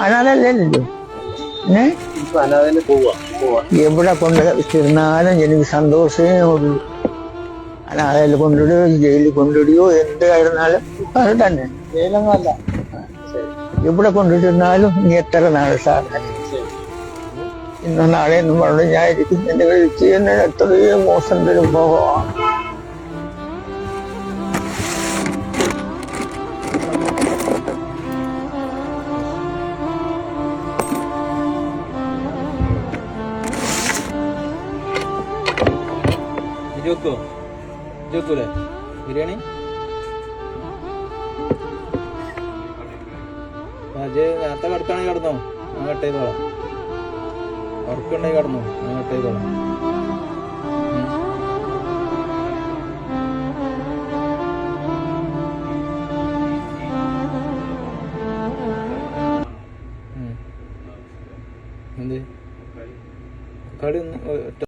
അനാഥല്ലല്ലോ ഏ? എവിടെ കൊണ്ട് തിരുന്നാലും എനിക്ക് സന്തോഷമേ ഉള്ളൂ. അനാഥയിൽ കൊണ്ടിടുകയോ ജയിലിൽ കൊണ്ടിടുകയോ എന്തായിരുന്നാലും അത് തന്നെ. ജയിലൊന്നുമല്ല. എവിടെ കൊണ്ടിട്ടിരുന്നാലും നീ എത്ര നാൾ സാധനം? ഇന്ന് നാളെ എന്നും പറഞ്ഞു ഞാൻ ഇരിക്കും എന്റെ എന്നെ എത്രയോ മോശം തരും പോകാം ഇരുവക്കോ ഇരുവക്കൂലേ ബിരിയാണി? അജയ് നേരത്തെ കിടക്കുകയാണെങ്കിൽ കിടന്നോ? ഞാൻ കട്ട് ചെയ്തോളാം. ഉറക്കുണ്ടെങ്കിൽ കിടന്നോ? ഞാൻ കട്ട് ചെയ്തോളാം. എന്ത്? കളി ഒന്ന്